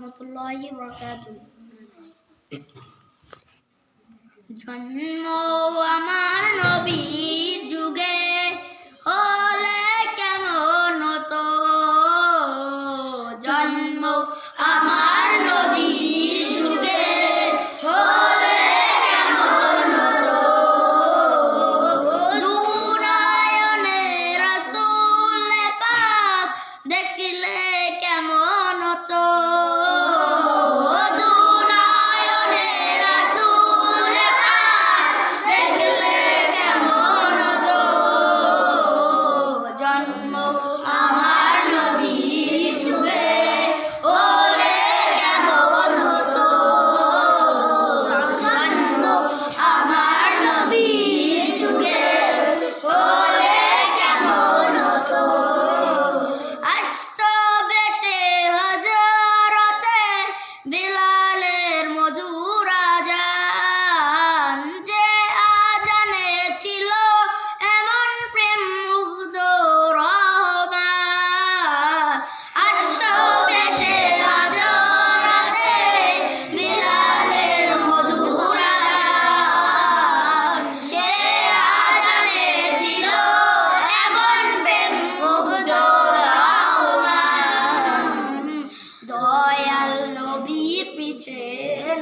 রহমতুল্লাহি বরকাতুহ। জন্ম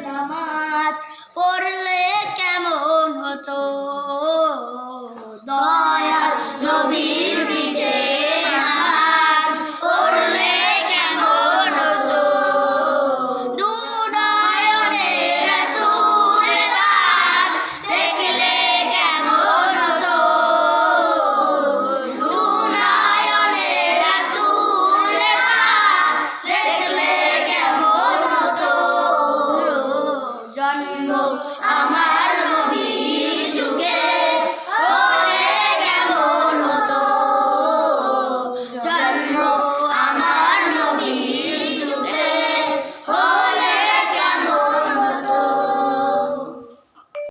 নামাজ পড়লে কেমন হতো? জন্ম আমার